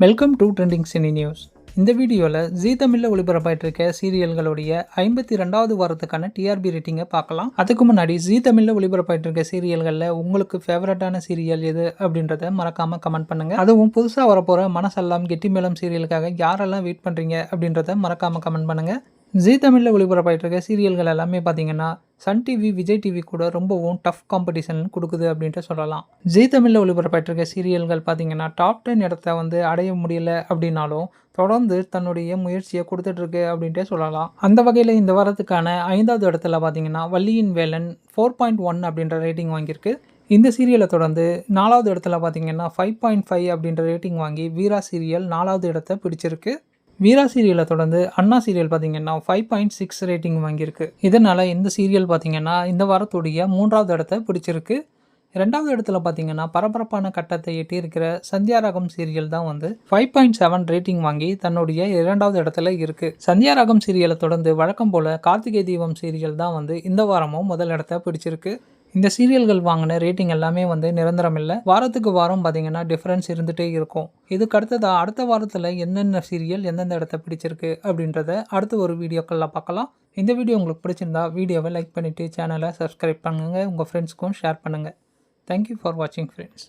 Welcome to trending cine news இந்த வீடியோவில் ஜீ தமிழில் ஒளிபரப்பாயிட்டு இருக்க சீரியல்களுடைய ஐம்பத்தி ரெண்டாவது வாரத்துக்கான டிஆர்பி ரேட்டிங்கை பார்க்கலாம். அதுக்கு முன்னாடி ஜீ தமிழில் ஒளிபரப்பாயிட்டு இருக்க சீரியல்களில் உங்களுக்கு ஃபேவரட்டான சீரியல் எது அப்படின்றத மறக்காமல் கமெண்ட் பண்ணுங்கள் அதுவும் புதுசாக வரப்போகிற மனசெல்லாம் கெட்டி மேளம் சீரியலுக்காக யாரெல்லாம் வெயிட் பண்ணுறீங்க அப்படின்றத மறக்காமல் கமெண்ட் பண்ணுங்கள் ஜீ தமிழில் ஒளிபரப்பாயிட்டு இருக்க சீரியல்கள் எல்லாமே பார்த்தீங்கன்னா சன் டிவி விஜய் டிவி கூட ரொம்பவும் டஃப் காம்படிஷன் கொடுக்குது அப்படின்ட்டு சொல்லலாம். ஜீ தமிழில் ஒளிபரப்பாயிட்டு இருக்க சீரியல்கள் பார்த்தீங்கன்னா டாப் டென் இடத்த வந்து அடைய முடியல அப்படின்னாலும் தொடர்ந்து தன்னுடைய முயற்சியை கொடுத்துட்ருக்கு அப்படின்ட்டே சொல்லலாம். அந்த வகையில் இந்த வாரத்துக்கான ஐந்தாவது இடத்துல பார்த்தீங்கன்னா வள்ளியின் வேலன் ஃபோர் பாயிண்ட் ஒன் அப்படின்ற ரேட்டிங் வாங்கியிருக்கு. இந்த சீரியலை தொடர்ந்து நாலாவது இடத்துல பார்த்தீங்கன்னா ஃபைவ் பாயிண்ட் ஃபைவ் அப்படின்ற ரேட்டிங் வாங்கி வீரா சீரியல் நாலாவது இடத்த பிடிச்சிருக்கு. வீரா சீரியலை தொடர்ந்து அண்ணா சீரியல் பார்த்தீங்கன்னா ஃபைவ் பாயிண்ட் சிக்ஸ் ரேட்டிங் வாங்கியிருக்கு. இதனால் இந்த சீரியல் பார்த்தீங்கன்னா இந்த வாரத்துடைய மூன்றாவது இடத்த பிடிச்சிருக்கு. ரெண்டாவது இடத்துல பார்த்தீங்கன்னா பரபரப்பான கட்டத்தை எட்டியிருக்கிற சந்தியாராகம் சீரியல் தான் வந்து ஃபைவ் பாயிண்ட் செவன் ரேட்டிங் வாங்கி தன்னுடைய இரண்டாவது இடத்துல இருக்கு. சந்தியாராகம் சீரியலை தொடர்ந்து வழக்கம் போல கார்த்திகை தீபம் சீரியல் தான் வந்து இந்த வாரமும் முதல் இடத்த பிடிச்சிருக்கு. இந்த சீரியல்கள் வாங்கின ரேட்டிங் எல்லாமே வந்து நிரந்தரம் இல்லை. வாரத்துக்கு வாரம் பார்த்தீங்கன்னா டிஃப்ரென்ஸ் இருந்துகிட்டே இருக்கும். இதுக்கு அடுத்ததாக அடுத்த வாரத்தில் என்னென்ன சீரியல் எந்தெந்த இடத்த பிடிச்சிருக்கு அப்படின்றத அடுத்த ஒரு வீடியோக்களில் பார்க்கலாம். இந்த வீடியோ உங்களுக்கு பிடிச்சிருந்தா வீடியோவை லைக் பண்ணிவிட்டு சேனலை சப்ஸ்கிரைப் பண்ணுங்கள் உங்கள் ஃப்ரெண்ட்ஸ்க்கும் ஷேர் பண்ணுங்கள் தேங்க்யூ ஃபார் வாட்சிங் ஃப்ரெண்ட்ஸ்